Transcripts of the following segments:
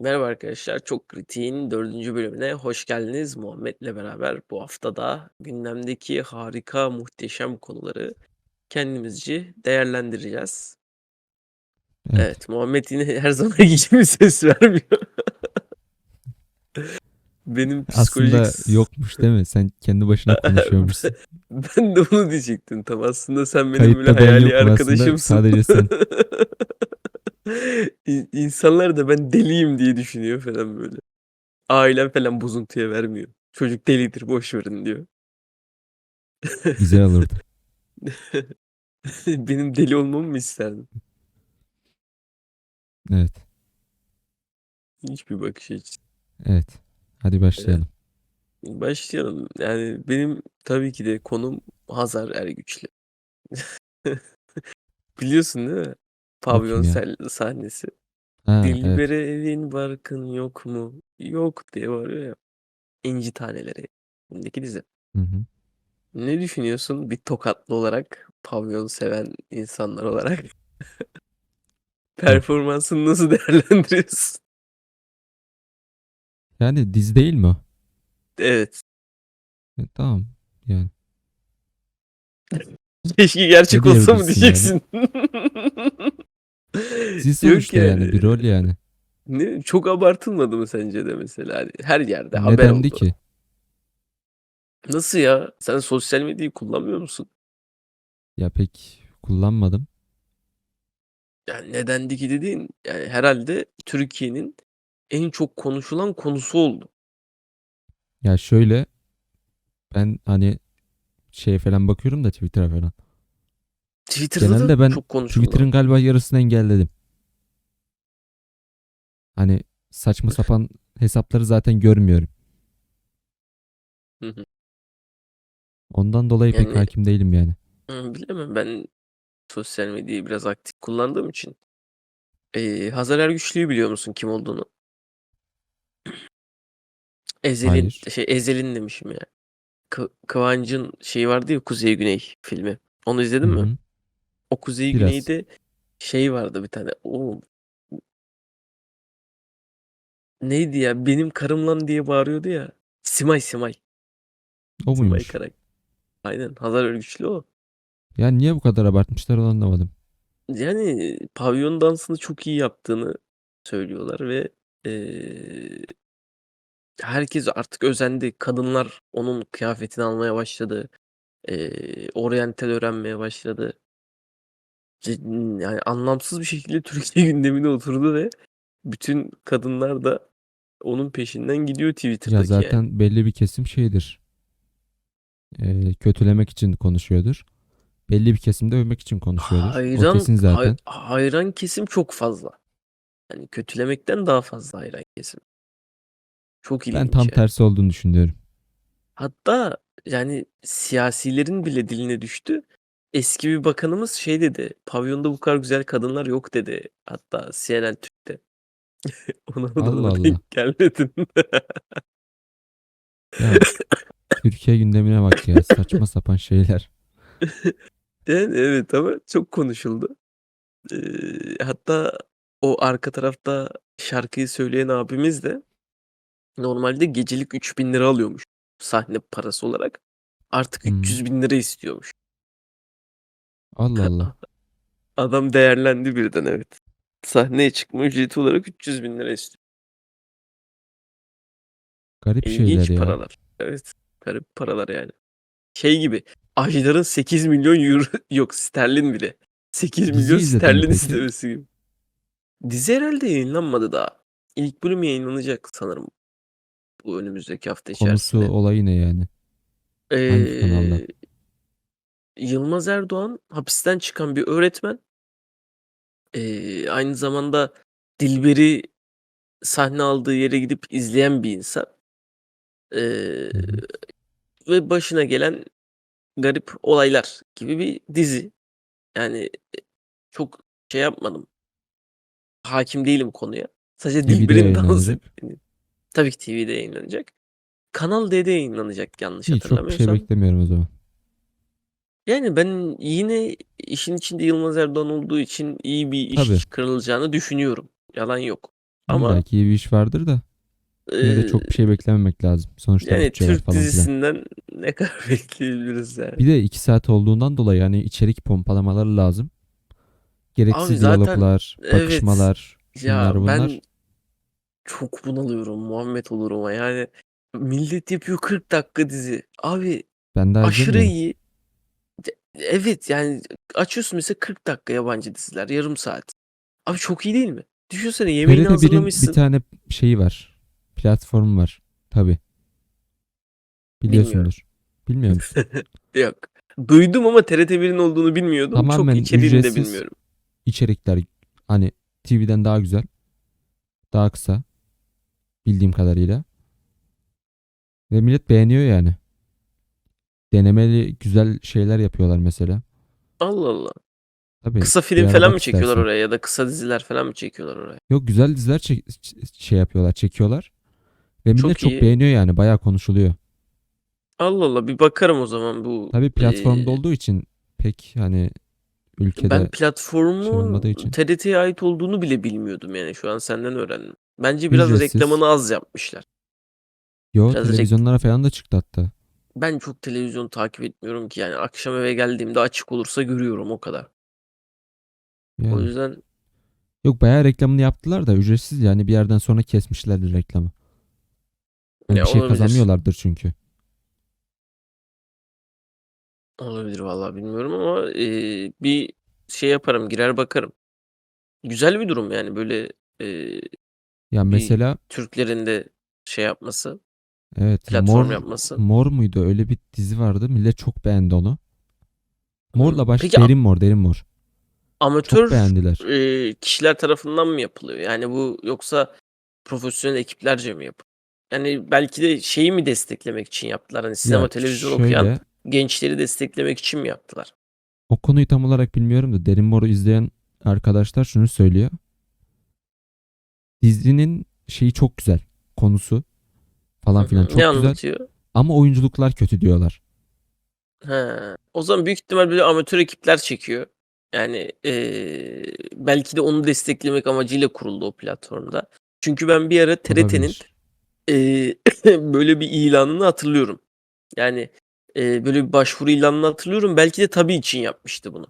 Merhaba arkadaşlar, Çok Kritik'in 4. bölümüne hoş geldiniz. Muhammed'le beraber bu hafta da gündemdeki harika, muhteşem konuları kendimizce değerlendireceğiz. Evet. Evet, Muhammed yine her zamanki gibi ses vermiyor. Benim psikolojik... Aslında yokmuş değil mi? Sen kendi başına konuşuyormuşsun. Ben de onu diyecektim tam. Aslında sen benim böyle Kayıtta ben hayali yokum aslında, arkadaşımsın. sadece sen. İn- İnsanlar da ben deliyim diye düşünüyor falan böyle. Ailem falan bozuntuya vermiyor. Çocuk delidir boş verin diyor. Güzel olurdu. Benim deli olmamı mı isterdin? Evet. Hiçbir bakış açısı. Evet. Hadi başlayalım. Başlayalım. Yani benim tabii ki de konum Hazar Ergüçlü. Biliyorsun değil mi? Pavyon ya? sel- sahnesi. Ha, evet. Dilbere evin barkın yok mu? Yok diye bağırıyor ya. İnci taneleri. Bundaki dizi. Hı hı. Ne düşünüyorsun bir tokatlı olarak, pavyon seven insanlar olarak? Performansını nasıl değerlendiriyorsun? Yani dizi değil mi? Evet. E, tamam. Yani Keşke gerçek Ne olsa mı diyebilirsin diyeceksin? dizi Yok sonuçta yani. bir rol yani. Ne, çok abartılmadı mı sence de mesela? Hani her yerde haber Nedendi oldu. ki? Nasıl ya? Sen sosyal medyayı kullanmıyor musun? Ya pek kullanmadım. Yani nedendi ki dediğin yani herhalde Türkiye'nin en çok konuşulan konusu oldu. Ya şöyle ben hani şeye falan bakıyorum da Twitter'a falan. Twitter'da Genelde da ben çok konuşuldu. Twitter'ın galiba yarısını engelledim. Hani saçma sapan hesapları zaten görmüyorum. Hı hı. Ondan dolayı pek Yani- hakim değilim yani. Hı, bilemem ben sosyal medyayı biraz aktif kullandığım için. Ee, Hazar Ergüçlü'yü biliyor musun kim olduğunu? Ezel'in Hayır. şey Ezel'in demişim ya. Kı- Kıvancın şeyi vardı ya Kuzey Güney filmi. Onu izledin mi? hı. O Kuzey Biraz. Güney'de şey vardı bir tane. O neydi ya? Benim karım lan diye bağırıyordu ya. Simay Simay. O Simay muymuş? Aynen. Hazar Ergüçlü o. Yani niye bu kadar abartmışlar onu anlamadım. Yani pavyon dansını çok iyi yaptığını söylüyorlar ve eee, herkes artık özendi. Kadınlar onun kıyafetini almaya başladı. Eee oryantal öğrenmeye başladı. Cid- Yani anlamsız bir şekilde Türkiye gündemine oturdu ve bütün kadınlar da onun peşinden gidiyor Ya Twitter'daki zaten yani. belli bir kesim şeydir. Ee, kötülemek için konuşuyordur. Belli bir kesim de övmek için konuşuyordur. O Hayran, kesin hay- zaten. hayran kesim çok fazla. Yani kötülemekten daha fazla hayran kesim. Çok Ben ilginç tam tersi olduğunu düşünüyorum. Hatta yani siyasilerin bile diline düştü. Eski bir bakanımız şey dedi. Pavyonda bu kadar güzel kadınlar yok dedi. Hatta CNN Türk'te. Ona da Allah Allah. denk gelmedin? Ya Türkiye gündemine bak ya saçma sapan şeyler. Yani evet ama çok konuşuldu. Eee, hatta o arka tarafta şarkıyı söyleyen abimiz de normalde gecelik 3000 lira alıyormuş sahne parası olarak. Artık Hmm. 300 bin lira istiyormuş. Allah Allah. Adam değerlendi birden evet. Sahneye çıkma ücreti olarak 300 bin lira istiyor. Garip İlginç şeyler ya. paralar. Evet. Garip paralar yani. Şey gibi. Ajdar'ın 8 milyon euro yok sterlin bile. 8 Dizi milyon izledin mi sterlin peki? istemesi gibi. Dizi herhalde yayınlanmadı daha. İlk bölüm yayınlanacak sanırım. Bu önümüzdeki hafta Konusu içerisinde. olayı ne yani? hangi kanalda? Ee, Yılmaz Erdoğan hapisten çıkan bir öğretmen. Ee, aynı zamanda Dilber'i sahne aldığı yere gidip izleyen bir insan. Ee, Hı hı. ve başına gelen garip olaylar gibi bir dizi. Yani e, çok şey yapmadım. Hakim değilim konuya. Sadece TV'de Dilber'in dansı. yayınlanacak. beni- Tabii ki TV'de yayınlanacak. Kanal D'de yayınlanacak yanlış İyi çok bir şey hatırlamıyorsam. beklemiyorum o zaman. Yani ben yine işin içinde Yılmaz Erdoğan olduğu için iyi bir iş Tabii. kırılacağını düşünüyorum. Yalan yok. Ama İlla ki iyi bir iş vardır da yine de çok bir şey beklememek lazım. Sonuçta yani bütçe var Türk falan filan. dizisinden ne kadar bekleyebiliriz yani. Bir de 2 saat olduğundan dolayı hani içerik pompalamaları lazım. Gereksiz zaten diyaloglar, evet bakışmalar, ya şunlar bunlar. Çok bunalıyorum Muhammed Olurum'a yani millet yapıyor 40 dakika dizi. Abi Ben daha aşırı izlemiyorum. iyi. De- Evet yani açıyorsun mesela 40 dakika yabancı diziler yarım saat. Abi çok iyi değil mi? Düşünsene yemeğini TRT 1'in bir hazırlamışsın. tane şeyi var. Platformu var. Tabii. Bilmiyorum. Biliyorsundur. Bilmiyor musun? Yok. Duydum ama TRT 1'in olduğunu bilmiyordum. Çok Tamamen içeriğini de ücretsiz bilmiyorum. içerikler hani TV'den daha güzel. Daha kısa. Bildiğim kadarıyla. Ve millet beğeniyor yani. Denemeli güzel şeyler yapıyorlar mesela. Allah Allah. Tabii Kısa bir film ara falan bak mı çekiyorlar istersen. oraya ya da kısa diziler falan mı çekiyorlar oraya? Yok güzel diziler çek- şey yapıyorlar, çekiyorlar. Ve millet Çok çok iyi. beğeniyor yani. Bayağı konuşuluyor. Allah Allah bir bakarım o zaman bu Tabii platformda eee, olduğu için pek hani ben ülkede şey platformun olmadığı için. TRT'ye ait olduğunu bile bilmiyordum yani şu an senden öğrendim. Bence biraz Ücretsiz. reklamını az yapmışlar. Yo Biraz televizyonlara falan da çıktı hatta. ben çok televizyon takip etmiyorum ki yani akşam eve geldiğimde açık olursa görüyorum o kadar. O Yani. yüzden Yok bayağı reklamını yaptılar da ücretsiz yani bir yerden sonra kesmişlerdi reklamı. Hani ya bir şey olabilir. kazanmıyorlardır çünkü. Olabilir vallahi bilmiyorum ama eee, bir şey yaparım girer bakarım. Güzel bir durum yani böyle eee, Ya bir mesela Türklerin de şey yapması, evet platform Mor yapması. Mor muydu? Öyle bir dizi vardı. Millet çok beğendi onu. Mor'la baş Peki Derin Mor, Derin Mor. Çok amatör beğendiler. eee, kişiler tarafından mı yapılıyor? Yani bu yoksa profesyonel ekiplerce mi yapılıyor? Yani belki de şeyi mi desteklemek için yaptılar? Hani sinema Ya televizyon okuyan şöyle gençleri desteklemek için mi yaptılar? o konuyu tam olarak bilmiyorum da Derin Mor'u izleyen arkadaşlar şunu söylüyor. Dizinin şeyi çok güzel. Konusu falan filan Ne çok güzel. anlatıyor? Ama oyunculuklar kötü diyorlar. He. O zaman büyük ihtimal böyle amatör ekipler çekiyor. Yani eee, belki de onu desteklemek amacıyla kuruldu o platformda. Çünkü ben bir ara TRT'nin eee, böyle bir ilanını hatırlıyorum. Yani eee, böyle bir başvuru ilanını hatırlıyorum. Belki de tabii için yapmıştı bunu.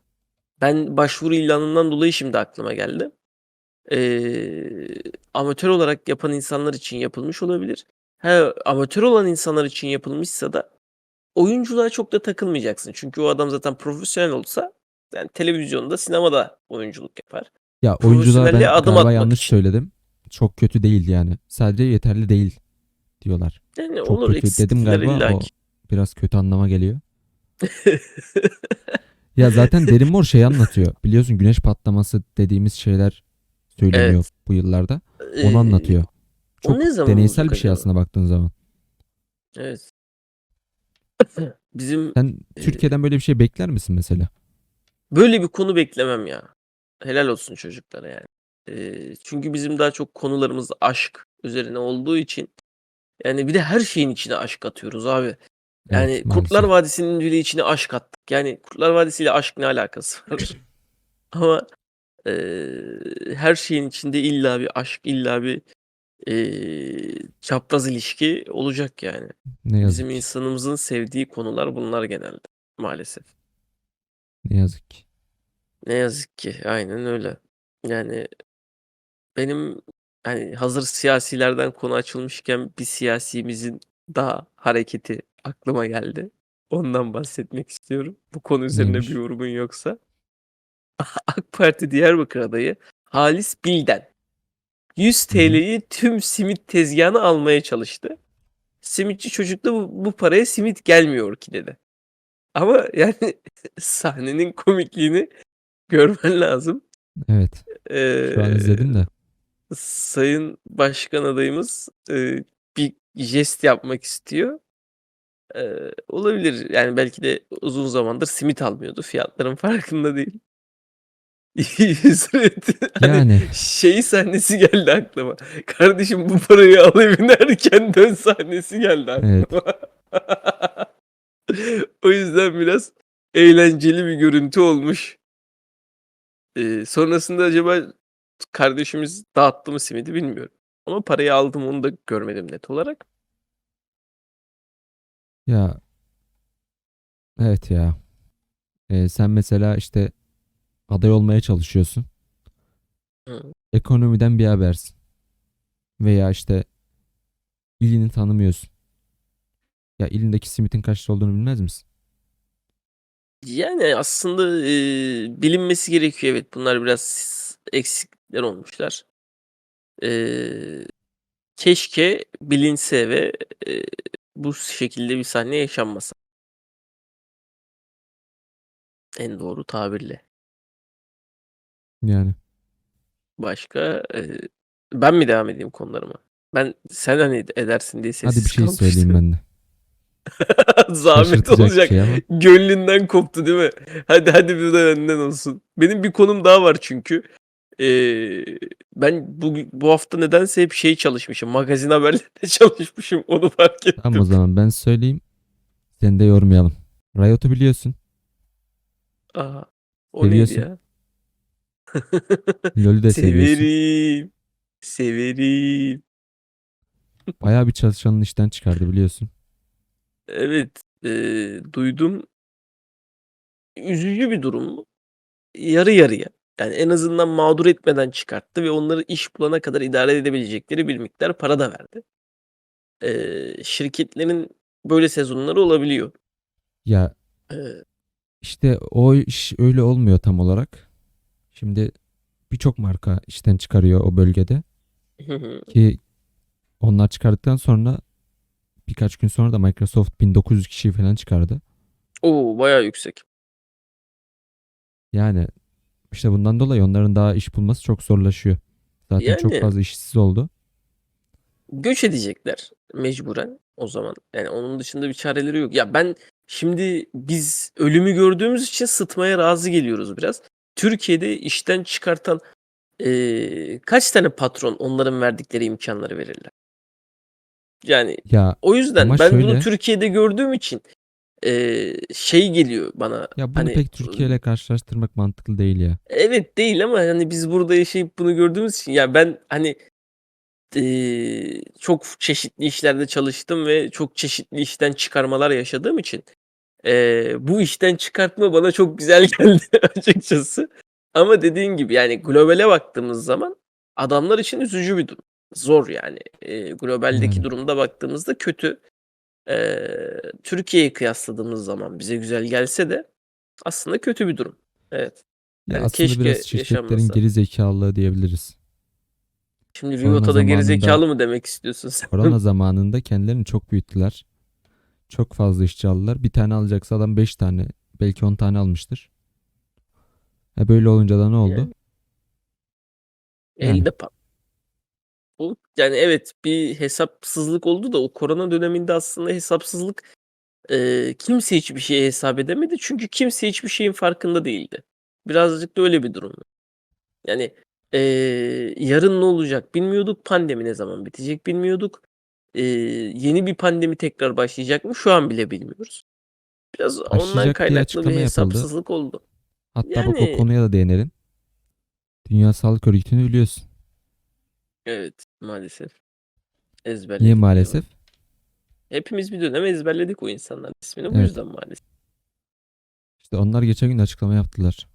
Ben başvuru ilanından dolayı şimdi aklıma geldi. Eee, amatör olarak yapan insanlar için yapılmış olabilir. He, amatör olan insanlar için yapılmışsa da oyunculuğa çok da takılmayacaksın. Çünkü o adam zaten profesyonel olsa yani televizyonda, sinemada oyunculuk yapar. Ya oyunculuğa Profesyonelliğe ben adım galiba atmak yanlış için. söyledim. Çok kötü değil yani. Sadece yeterli değil diyorlar. Yani Çok olur kötü dedim eksiklikler galiba o illaki. biraz kötü anlama geliyor. Ya zaten Derin Mor şey anlatıyor. Biliyorsun güneş patlaması dediğimiz şeyler söyleniyor Evet. bu yıllarda. Onu Eee, anlatıyor. o Çok ne zaman deneysel bir şey acaba? aslında baktığın zaman. Evet. Bizim Sen eee, Türkiye'den böyle bir şey bekler misin mesela? böyle bir konu beklemem ya. Helal olsun çocuklara yani. Eee, çünkü bizim daha çok konularımız aşk üzerine olduğu için yani bir de her şeyin içine aşk atıyoruz abi. Evet Yani Kurtlar maalesef. Vadisi'nin bile içine aşk attık. Yani Kurtlar Vadisi ile aşk ne alakası var? Ama eee, her şeyin içinde illa bir aşk, illa bir eee, çapraz ilişki olacak yani. Ne yazık Bizim ki. insanımızın sevdiği konular bunlar genelde maalesef. Ne yazık ki. Ne yazık ki aynen öyle. Yani benim hani hazır siyasilerden konu açılmışken bir siyasimizin daha hareketi aklıma geldi. Ondan bahsetmek istiyorum. Bu konu üzerine bir Neymiş? yorumun yoksa. AK Parti Diyarbakır adayı Halis Bilden 100 Hı hı. TL'yi tüm simit tezgahına almaya çalıştı. Simitçi çocuk da bu, bu paraya simit gelmiyor ki dedi. Ama yani sahnenin komikliğini görmen lazım. Evet. Şu an Ee, izledim de. Sayın Başkan adayımız e, bir jest yapmak istiyor. Ee, olabilir. Yani belki de uzun zamandır simit almıyordu. Fiyatların farkında değil. Sürekli hani Yani şey sahnesi geldi aklıma. Kardeşim bu parayı al evine erken dön sahnesi geldi evet. aklıma. O yüzden biraz eğlenceli bir görüntü olmuş. Ee, sonrasında acaba kardeşimiz dağıttı mı simidi bilmiyorum. Ama parayı aldım onu da görmedim net olarak. Ya evet ya. Ee, sen mesela işte aday olmaya çalışıyorsun. Hı. Ekonomiden bir habersin. Veya işte ilini tanımıyorsun. Ya ilindeki simitin kaç olduğunu bilmez misin? Yani aslında, eee, bilinmesi gerekiyor evet. Bunlar biraz eksikler olmuşlar. Eee, keşke bilinse ve, eee, bu şekilde bir sahne yaşanmasa. En doğru tabirle. Yani. Başka, eee, ben mi devam edeyim konularıma? Ben sen, hani, edersin diye Hadi bir sessiz şey söyleyeyim kalmıştım. ben de. Zahmet Şaşırtacak bir olacak. şey ama. Gönlünden koptu değil mi? Hadi hadi bu da benden olsun. Benim bir konum daha var çünkü. Eee, ben bu bu hafta nedense hep şey çalışmışım, magazin haberlerinde çalışmışım. Onu fark Tamam o ettim. zaman ben söyleyeyim. Seni de yormayalım. Riot'u biliyorsun. A! O neydi Seviyorsun. ya? LoL'ü de seviyorsun. Severim. Severim. Bayağı bir çalışanını işten çıkardı biliyorsun. Evet, eee, duydum. Üzücü bir durum mu? Yarı yarıya. Yani en azından mağdur etmeden çıkarttı ve onları iş bulana kadar idare edebilecekleri bir miktar para da verdi. Eee, şirketlerin böyle sezonları olabiliyor. Ya Eee işte o iş öyle olmuyor tam olarak. Şimdi birçok marka işten çıkarıyor o bölgede. Ki onlar çıkardıktan sonra birkaç gün sonra da Microsoft 1900 kişiyi falan çıkardı. O! Bayağı yüksek. Yani işte bundan dolayı onların daha iş bulması çok zorlaşıyor. Zaten çok Yani fazla işsiz oldu. göç edecekler mecburen o zaman. Yani onun dışında bir çareleri yok. Ya ben şimdi biz ölümü gördüğümüz için sıtmaya razı geliyoruz biraz. Türkiye'de işten çıkartan, eee, kaç tane patron onların verdikleri imkânları verirler? Yani Ya o yüzden ama ben bunu şöyle Türkiye'de gördüğüm için, eee, şey geliyor bana, ya bunu hani, pek Türkiye ile karşılaştırmak mantıklı değil ya. Evet, değil ama, hani, biz burada yaşayıp bunu gördüğümüz için ya ben, hani, eee, çok çeşitli işlerde çalıştım ve çok çeşitli işten çıkarmalar yaşadığım için, eee, bu işten çıkartma bana çok güzel geldi açıkçası. Ama dediğin gibi, yani, globale baktığımız zaman adamlar için üzücü bir durum. Zor yani. Eee, globaldeki Yani. durumda baktığımızda kötü. Eee, Türkiye'ye kıyasladığımız zaman bize güzel gelse de aslında kötü bir durum. Evet. Ya Yani aslında keşke biraz şirketlerin yaşanmasa. geri zekalılığı diyebiliriz. Şimdi Korona Riot'a da geri zamanında zekâlı mı demek istiyorsun sen? korona zamanında kendilerini çok büyüttüler. Çok fazla işçi aldılar. Bir tane alacaksa adam 5 tane, belki 10 tane almıştır. E böyle olunca da ne oldu? Yani. Yani. Elde pat Bu yani evet bir hesapsızlık oldu da o korona döneminde aslında hesapsızlık, eee, kimse hiçbir şeye hesap edemedi. Çünkü kimse hiçbir şeyin farkında değildi. Birazcık da öyle bir durum. Yani, eee, yarın ne olacak bilmiyorduk. Pandemi ne zaman bitecek bilmiyorduk. Eee, yeni bir pandemi tekrar başlayacak mı şu an bile bilmiyoruz. Biraz ondan Başlayacak diye kaynaklı bir açıklama yapıldı. hesapsızlık oldu. Hatta bak o Yani konuya da değinelim. Dünya Sağlık Örgütü'nü biliyorsun. Evet, maalesef. Niye Ezberledik diyorlar. maalesef? Hepimiz bir dönem ezberledik o insanların ismini. Bu Evet. yüzden maalesef. İşte onlar geçen gün açıklama yaptılar.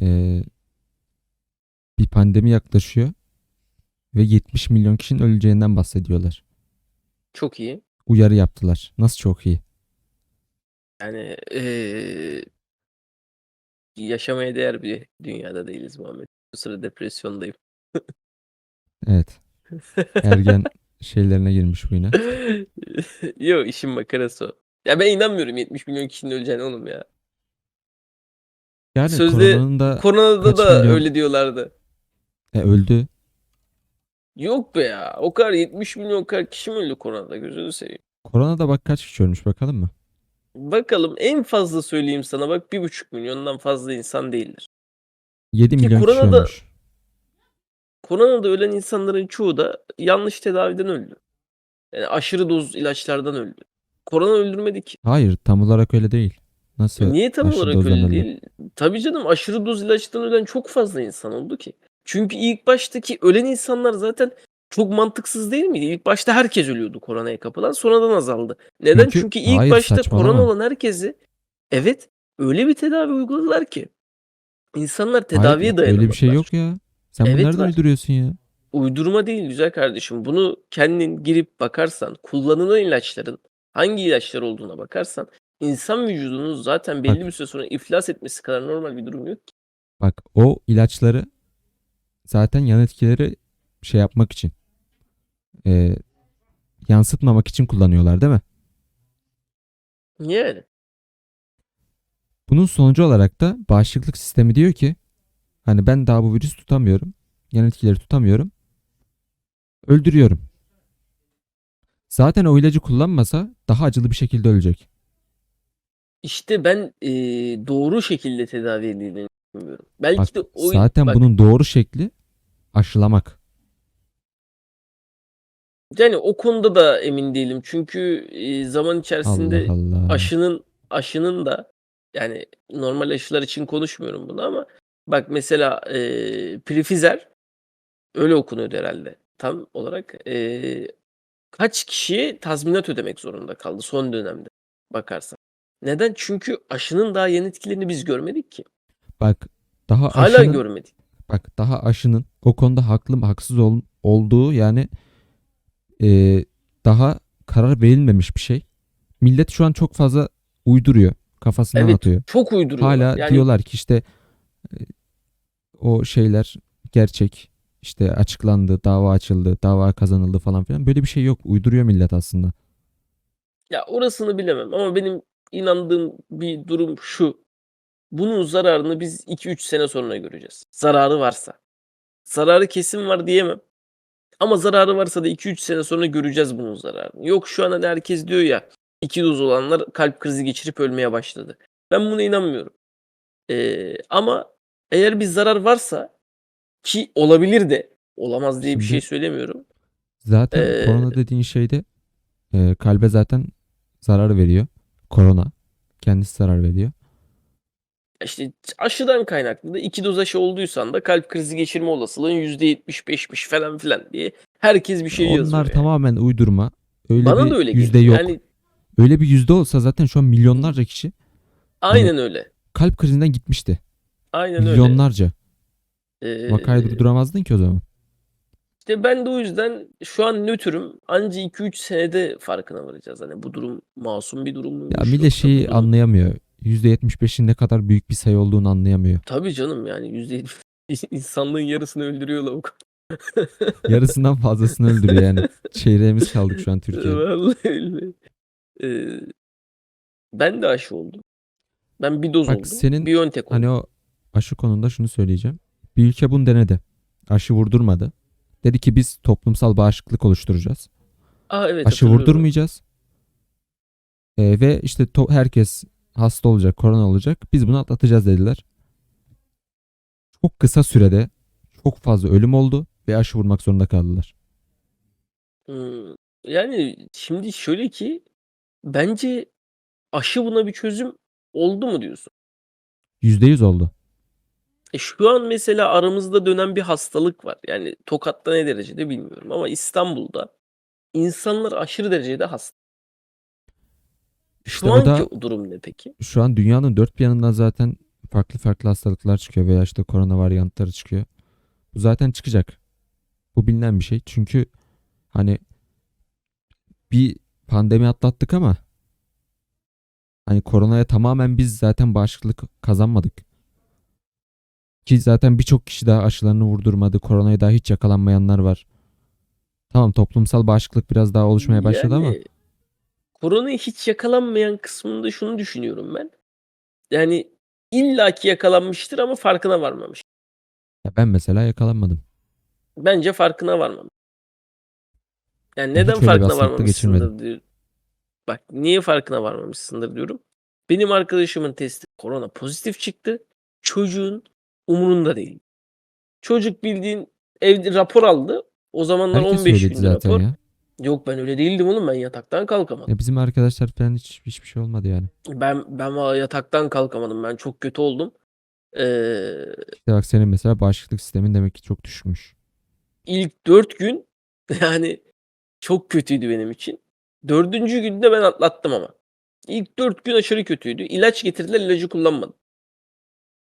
Ee, bir pandemi yaklaşıyor ve 70 milyon kişinin öleceğinden bahsediyorlar. Çok iyi. Uyarı yaptılar. Nasıl çok iyi? Yani, eee yaşamaya değer bir dünyada değiliz Muhammed. Bu sıra depresyondayım. Evet. Ergen şeylerine girmiş bu yine. Yo, işin makarası o. Ya ben inanmıyorum 70 milyon kişinin öleceğine oğlum ya. Yani Sözde koronada da milyon öyle diyorlardı. e, öldü. Yok be ya. O kadar 70 milyon kadar kişi mi öldü koronada gözünü seveyim. Koronada bak kaç kişi ölmüş bakalım mı? Bakalım en fazla söyleyeyim sana bak 1,5 milyondan fazla insan değildir. 7 Ki milyon kişi koronada ölmüş. koronada ölen insanların çoğu da yanlış tedaviden öldü. Yani aşırı doz ilaçlardan öldü. Korona öldürmedi ki. Hayır tam olarak öyle değil. Nasıl Niye tam aşırı olarak dozdan öyle öldü? değil? Tabii canım aşırı doz ilaçtan ölen çok fazla insan oldu ki. Çünkü ilk baştaki ölen insanlar zaten çok mantıksız değil miydi? İlk başta herkes ölüyordu koronaya kapılan sonradan azaldı. Neden? Çünkü- Çünkü, ilk hayır, başta saçmalama. korona olan herkesi evet öyle bir tedavi uyguladılar ki insanlar tedaviye Hayır, dayanamadılar. öyle bir şey yok ya. Sen Evet bunu nereden var. uyduruyorsun ya? Uydurma değil güzel kardeşim. Bunu kendin girip bakarsan, kullanılan ilaçların hangi ilaçlar olduğuna bakarsan insan vücudunun zaten belli Bak. bir süre sonra iflas etmesi kadar normal bir durum yok ki. Bak o ilaçları zaten yan etkileri şey yapmak için e, yansıtmamak için kullanıyorlar değil mi? Yani. Bunun sonucu olarak da bağışıklık sistemi diyor ki hani ben daha bu virüs tutamıyorum. Yan etkileri tutamıyorum. Öldürüyorum. Zaten o ilacı kullanmasa daha acılı bir şekilde ölecek. İşte ben eee, doğru şekilde tedavi edildiğini düşünmüyorum. Belki Bak, de o zaten bak, bunun doğru şekli aşılamak. yani o konuda da emin değilim. Çünkü eee, zaman içerisinde Allah Allah. aşının aşının da yani normal aşılar için konuşmuyorum bunu ama bak mesela eee Pfizer öyle okunuyordu herhalde tam olarak. Eee, kaç kişiye tazminat ödemek zorunda kaldı son dönemde bakarsan. Neden? Çünkü aşının daha yan etkilerini biz görmedik ki. Bak daha Hala aşının görmedik. bak daha aşının o konuda haklı mı haksız ol- olduğu yani e, daha karar verilmemiş bir şey. Millet şu an çok fazla uyduruyor. Kafasından Evet atıyor. çok uyduruyorlar. Hala Yani diyorlar ki işte e, o şeyler gerçek. işte açıklandı, dava açıldı, dava kazanıldı falan filan. Böyle bir şey yok. Uyduruyor millet aslında. ya orasını bilemem ama benim inandığım bir durum şu. Bunun zararını biz 2-3 sene sonra göreceğiz. Zararı varsa. Zararı kesin var diyemem. Ama zararı varsa da 2-3 sene sonra göreceğiz bunun zararını. Yok şu an hani herkes diyor ya iki doz olanlar kalp krizi geçirip ölmeye başladı. Ben buna inanmıyorum. Ee, ama eğer bir zarar varsa ki olabilir de olamaz diye bir şey söylemiyorum. Zaten Ee, korona dediğin şeyde e, kalbe zaten zarar veriyor. Korona. Kendisi zarar veriyor. İşte aşıdan kaynaklı da iki doz aşı olduysan da kalp krizi geçirme olasılığın %75'miş falan filan diye herkes bir şey yazıyor. Onlar yani. tamamen uydurma. Öyle Bana bir da öyle yüzde geliyor. yok. Yani Öyle bir yüzde olsa zaten şu an milyonlarca kişi aynen öyle. kalp krizinden gitmişti. Aynen öyle. Milyonlarca. Ee, Vakayı durduramazdın ki o zaman. işte ben de o yüzden şu an nötrüm. Anca 2-3 senede farkına varacağız. Hani bu durum masum bir durum mu? Ya millet şeyi anlayamıyor. %75'in ne kadar büyük bir sayı olduğunu anlayamıyor. Tabii canım yani %70 insanlığın yarısını öldürüyor lavuk. Yarısından fazlasını öldürüyor yani. Çeyreğimiz kaldık şu an Türkiye'de. Vallahi öyle. Ee, ben de aşı oldum. Ben bir doz Bak oldum. senin Biontech oldum. Hani o aşı konusunda şunu söyleyeceğim. Bir ülke bunu denedi. Aşı vurdurmadı. Dedi ki biz toplumsal bağışıklık oluşturacağız. Aa, evet, Aşı vurdurmayacağız. Ee, ve işte herkes hasta olacak, korona olacak. Biz bunu atlatacağız dediler. Çok kısa sürede çok fazla ölüm oldu ve aşı vurmak zorunda kaldılar. Hmm, Yani şimdi şöyle ki bence aşı buna bir çözüm oldu mu diyorsun? %100 oldu. E şu an mesela aramızda dönen bir hastalık var. Yani Tokat'ta ne derecede bilmiyorum ama İstanbul'da insanlar aşırı derecede hasta. İşte Şu o anki da durum ne peki? şu an dünyanın dört bir yanından zaten farklı farklı hastalıklar çıkıyor veya işte korona varyantları çıkıyor. Bu zaten çıkacak. Bu bilinen bir şey. Çünkü hani bir pandemi atlattık ama hani koronaya tamamen biz zaten bağışıklık kazanmadık. Ki zaten birçok kişi daha aşılarını vurdurmadı. Koronaya daha hiç yakalanmayanlar var. Tamam toplumsal bağışıklık biraz daha oluşmaya başladı ama Yani koronaya hiç yakalanmayan kısmında şunu düşünüyorum ben. Yani illaki yakalanmıştır ama farkına varmamış. ya ben mesela yakalanmadım. Bence farkına varmamış. Yani Ben neden hiç öyle bir farkına varmamışsındır geçirmedim. diyor. Bak niye farkına varmamışsındır diyorum. Benim arkadaşımın testi korona pozitif çıktı. Çocuğun umurunda değil. Çocuk bildiğin evde rapor aldı. O zamanlar Herkes 15 öyleydi zaten rapor. ya. Yok ben öyle değildim oğlum ben yataktan kalkamadım. Ya bizim arkadaşlar falan hiç hiçbir şey olmadı yani. Ben ben valla yataktan kalkamadım. Ben çok kötü oldum. Eee, İşte bak senin mesela bağışıklık sistemin demek ki çok düşükmüş. ilk 4 gün yani çok kötüydü benim için. 4. günde ben atlattım ama. İlk 4 gün aşırı kötüydü. İlaç getirdiler, ilacı kullanmadım.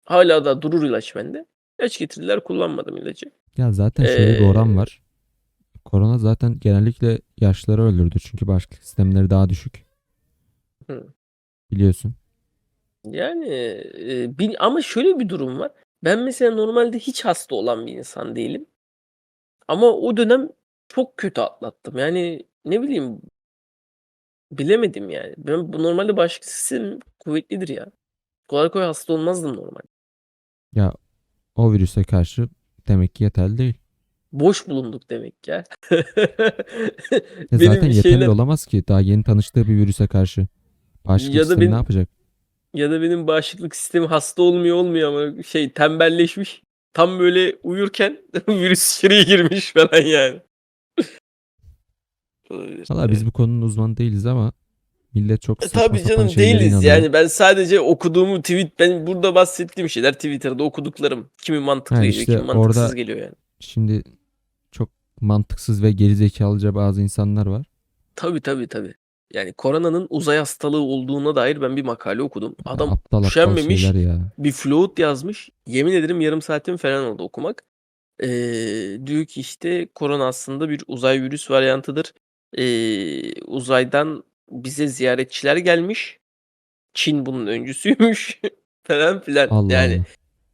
Hâlâ da durur ilaç bende. İlaç getirdiler, kullanmadım ilacı. Ya zaten şöyle bir oran Eee var. Korona zaten genellikle yaşlıları öldürdü. Çünkü bağışıklık sistemleri daha düşük. Hı. Biliyorsun. Yani, eee, bil ama şöyle bir durum var. Ben mesela normalde hiç hasta olan bir insan değilim. Ama o dönem çok kötü atlattım. Yani, ne bileyim bilemedim yani. Ben bu normalde bağışıklık sistemim kuvvetlidir ya. Kolay kolay hasta olmazdım normalde. Ya o virüse karşı demek ki yeterli değil. Boş bulunduk demek ya. Ya Benim zaten yeterli şeyler olamaz ki. Daha yeni tanıştığı bir virüse karşı. Bağışıklık Ya da sistemi ne benim yapacak? ya da benim bağışıklık sistemi hasta olmuyor olmuyor ama şey tembelleşmiş. Tam böyle uyurken virüs içeriye girmiş falan yani. Olabilir. Valla biz bu konunun uzmanı değiliz ama millet çok E, saçma tabii sapan canım şeylere değiliz inanıyor. yani. Ben sadece okuduğumu tweet ben burada bahsettiğim şeyler Twitter'da okuduklarım. Kimi Ha mantıklı geliyor, işte kimi mantıksız orada geliyor yani. Şimdi çok mantıksız ve gerizekalıca bazı insanlar var. Tabii tabii tabii. Yani koronanın uzay hastalığı olduğuna dair ben bir makale okudum. Adam aptal aptal üşenmemiş ya. bir float yazmış. Yemin ederim yarım saatim falan oldu okumak. Eee, diyor ki işte korona aslında bir uzay virüs varyantıdır. Eee, uzaydan bize ziyaretçiler gelmiş. Çin bunun öncüsüymüş falan filan. Allah Yani Allah.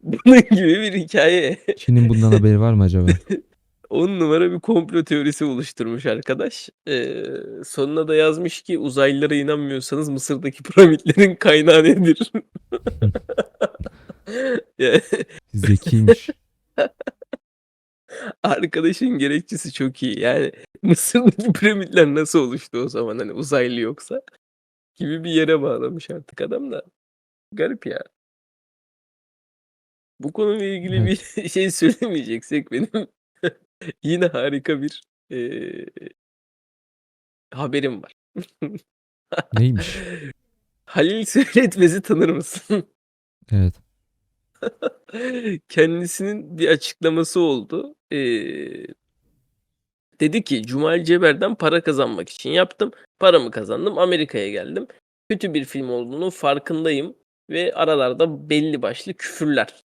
Bunun gibi bir hikaye. Çin'in bundan haberi var mı acaba? 10 numara bir komplo teorisi oluşturmuş arkadaş. Eee, sonuna da yazmış ki uzaylılara inanmıyorsanız Mısır'daki piramitlerin kaynağı nedir? Zekiymiş. Arkadaşın gerekçesi çok iyi. Yani Mısır'daki piramitler nasıl oluştu o zaman hani uzaylı yoksa gibi bir yere bağlamış artık adam da. Garip ya. Bu konuyla ilgili Evet. bir şey söylemeyeceksek benim yine harika bir eee, haberim var. Neymiş? Halil Söyletmez'i tanır mısın? Evet. Kendisinin bir açıklaması oldu. Eee dedi ki Cumali Ceber'den para kazanmak için yaptım. Paramı kazandım. Amerika'ya geldim. Kötü bir film olduğunun farkındayım ve aralarda belli başlı küfürler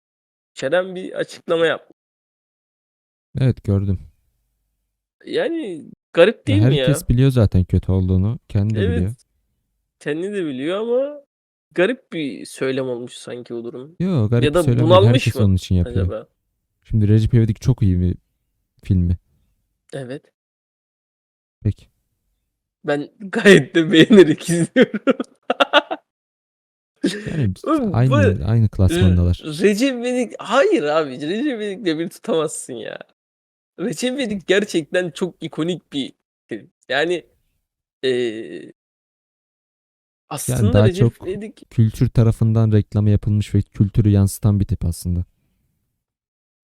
içeren bir açıklama yaptı. Evet gördüm. Yani garip Ya değil mi ya? herkes biliyor zaten kötü olduğunu. Kendi de biliyor. Evet. Kendi de biliyor ama garip bir söylem olmuş sanki o durum. Yo garip Ya bir da söylem değil. bunalmış Herkes mı onun için yapıyor. acaba? Şimdi Recep İvedik çok iyi bir filmi. Evet. Peki. Ben gayet de beğenerek izliyorum. Yani Oğlum bu aynı aynı klasmandalar. R- Recep İvedik hayır abi Recep İvedik'le bir tutamazsın ya. Recep İvedik gerçekten çok ikonik bir film. Yani eee Yani aslında daha Recep çok İvedik kültür tarafından reklamı yapılmış ve kültürü yansıtan bir tip aslında.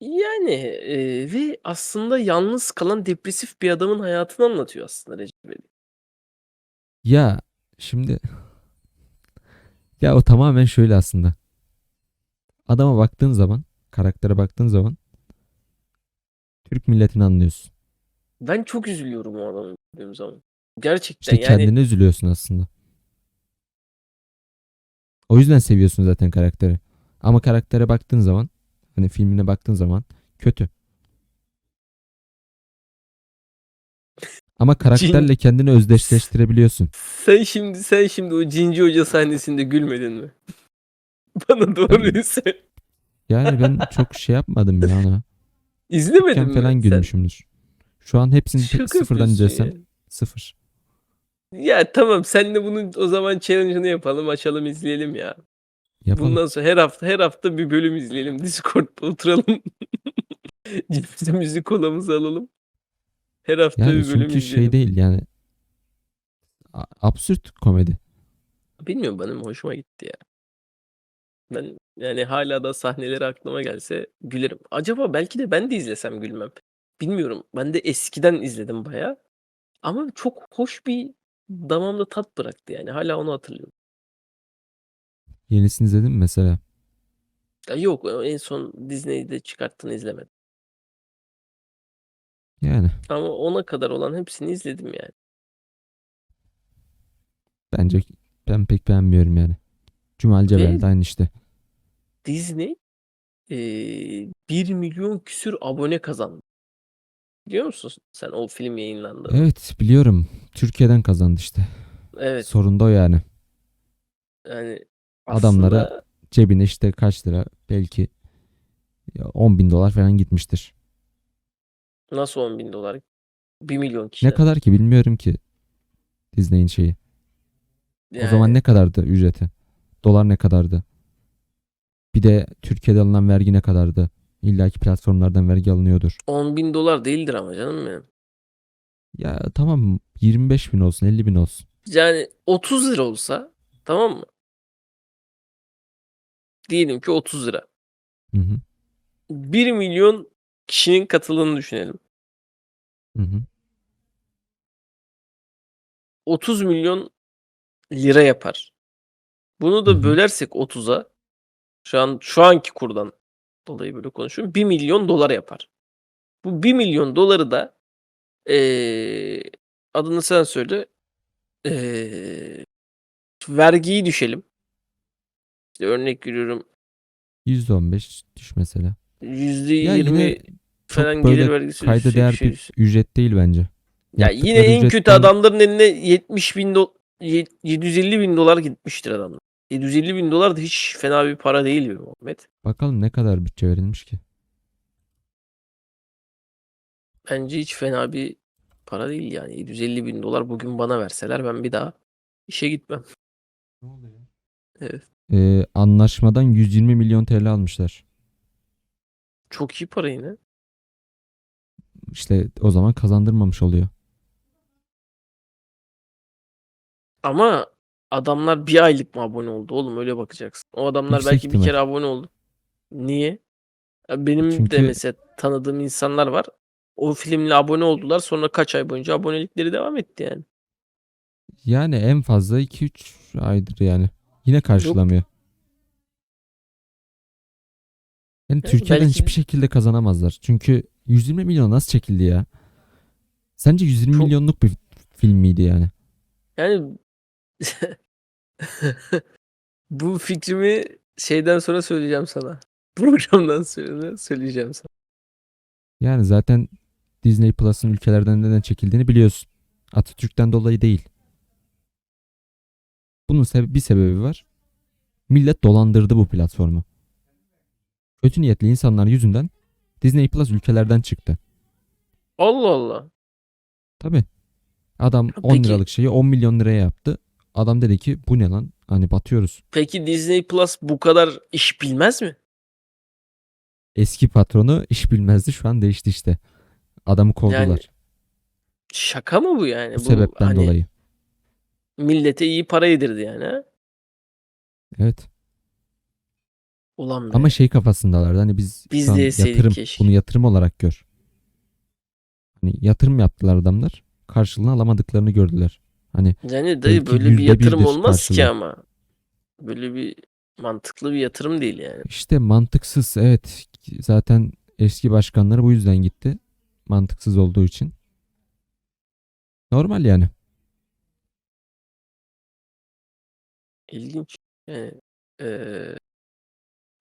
yani eee, ve aslında yalnız kalan depresif bir adamın hayatını anlatıyor aslında Recep İvedik. Ya şimdi ya o tamamen şöyle aslında. Adama baktığın zaman, karaktere baktığın zaman Türk milletini anlıyorsun. Ben çok üzülüyorum o adamı gördüğüm zaman. Gerçekten İşte yani kendine üzülüyorsun aslında. O yüzden seviyorsun zaten karakteri. Ama karaktere baktığın zaman, hani filmine baktığın zaman kötü. Ama Cin karakterle kendini özdeşleştirebiliyorsun. sen şimdi sen şimdi o Cinci Hoca sahnesinde gülmedin mi? Bana doğruyu söyle. yani ben çok şey yapmadım ya ona. İzlemedin Küçükken mi falan sen? gülmüşümdür. Şu an hepsini tek Şaka sıfırdan yapıyorsun izlesem ya. sıfır. Ya tamam senle bunun o zaman challenge'ını yapalım, açalım izleyelim ya. Yapalım. Bundan sonra her hafta her hafta bir bölüm izleyelim. Discord'da oturalım. Cebimize kolamızı alalım. Her hafta Yani bir bölüm çünkü şey izleyelim. değil yani a- absürt komedi. Bilmiyorum benim hoşuma gitti ya. Ben yani hala da sahneleri aklıma gelse gülerim. Acaba belki de ben de izlesem gülmem. Bilmiyorum. Ben de eskiden izledim bayağı. Ama çok hoş bir damağımda tat bıraktı yani. Hala onu hatırlıyorum. Yenisini izledin mi mesela? Ya yok en son Disney'de çıkarttığını izlemedim. Yani Ama ona kadar olan hepsini izledim yani. bence ben pek beğenmiyorum yani. Cumal Cebel de aynı işte. Disney eee 1 milyon küsür abone kazandı. Biliyor musun sen o film yayınlandı? Evet biliyorum. Türkiye'den kazandı işte. Evet. Sorun da o yani. Yani Adamlara- aslında Cebine işte kaç lira belki 10 bin dolar falan gitmiştir. Nasıl 10 bin dolar? 1 milyon Ne kişi. kadar ki bilmiyorum ki Disney'in şeyi. O zaman ne kadardı ücreti? Dolar ne kadardı? Bir de Türkiye'de alınan vergi ne kadardı? İlla ki platformlardan vergi alınıyordur. 10 bin dolar değildir ama canım benim. Ya tamam 25 bin olsun 50 bin olsun. Yani 30 lira olsa tamam mı? Diyelim ki 30 lira. Hı hı. 1 milyon kişinin katıldığını düşünelim. Hı hı. 30 milyon lira yapar. Bunu da Hı bölersek 30'a şu an şu anki kurdan dolayı böyle konuşuyorum. 1 milyon dolar yapar. Bu 1 milyon doları da eee, adını sen söyle. Eee, vergiyi düşelim. İşte örnek veriyorum %15 düş mesela. %20 Ya yine çok falan böyle gelir vergisi kayda değer bir şey bir düşecek. ücret değil bence. Ya yine Yaptıkları en kötü ücretten- adamların eline 70 bin do 750 bin dolar gitmiştir adamlar. 750 bin dolar da hiç fena bir para değil be Muhammed. Bakalım ne kadar bütçe verilmiş ki. Bence hiç fena bir para değil yani. 750 bin dolar bugün bana verseler ben bir daha işe gitmem. Evet. Ee, anlaşmadan 120 milyon TL almışlar. Çok iyi para yine. İşte o zaman kazandırmamış oluyor. Ama adamlar bir aylık mı abone oldu oğlum öyle bakacaksın. O adamlar Yüksek belki bir ihtimal. kere abone oldu. Niye? Ya Benim de Çünkü- mesela tanıdığım insanlar var. O filmle abone oldular. Sonra kaç ay boyunca abonelikleri devam etti yani. Yani en fazla 2-3 aydır yani. Yine karşılamıyor. Yani Türkiye'den belki- hiçbir şekilde kazanamazlar. Çünkü 120 milyon nasıl çekildi ya? Sence 120 Çok- milyonluk bir film miydi yani? Yani bu fikrimi şeyden sonra söyleyeceğim sana. Programdan sonra söyleyeceğim sana. Yani zaten Disney Plus'ın ülkelerden neden çekildiğini biliyorsun. Atatürk'ten dolayı değil. Bunun sebe- bir sebebi var. Millet dolandırdı bu platformu. Kötü niyetli insanlar yüzünden Disney Plus ülkelerden çıktı. Allah Allah. Tabi. Adam 10 Peki- liralık şeyi 10 milyon liraya yaptı. Adam dedi ki bu ne lan? Hani batıyoruz. Peki Disney Plus bu kadar iş bilmez mi? Eski patronu iş bilmezdi şu an değişti işte. Adamı kovdular. Yani Şaka mı bu yani? bu sebepten hani dolayı. Millete iyi para yedirdi yani ha? Evet. Ulan be. Ama şey kafasındalardı. Hani biz, Biz şu an de yeseydik yatırım keşke. bunu yatırım olarak gör. Hani yatırım yaptılar adamlar. Karşılığını alamadıklarını gördüler. Hani Yani dayı Belki böyle bir yüzde yatırım birdir olmaz ki karşılığı. ama. Böyle bir mantıklı bir yatırım değil yani. işte mantıksız evet. Zaten eski başkanları bu yüzden gitti. Mantıksız olduğu için. Normal yani. İlginç. Yani, eee,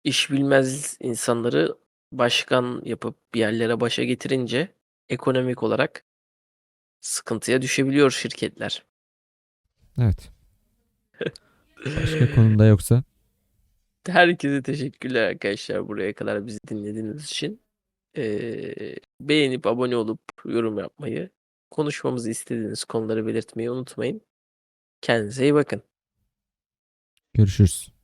iş bilmez insanları başkan yapıp bir yerlere başa getirince ekonomik olarak sıkıntıya düşebiliyor şirketler. Evet. Başka konuda yoksa Herkese teşekkürler arkadaşlar buraya kadar bizi dinlediğiniz için. Eee, beğenip abone olup yorum yapmayı, konuşmamızı istediğiniz konuları belirtmeyi unutmayın. Kendinize iyi bakın. görüşürüz.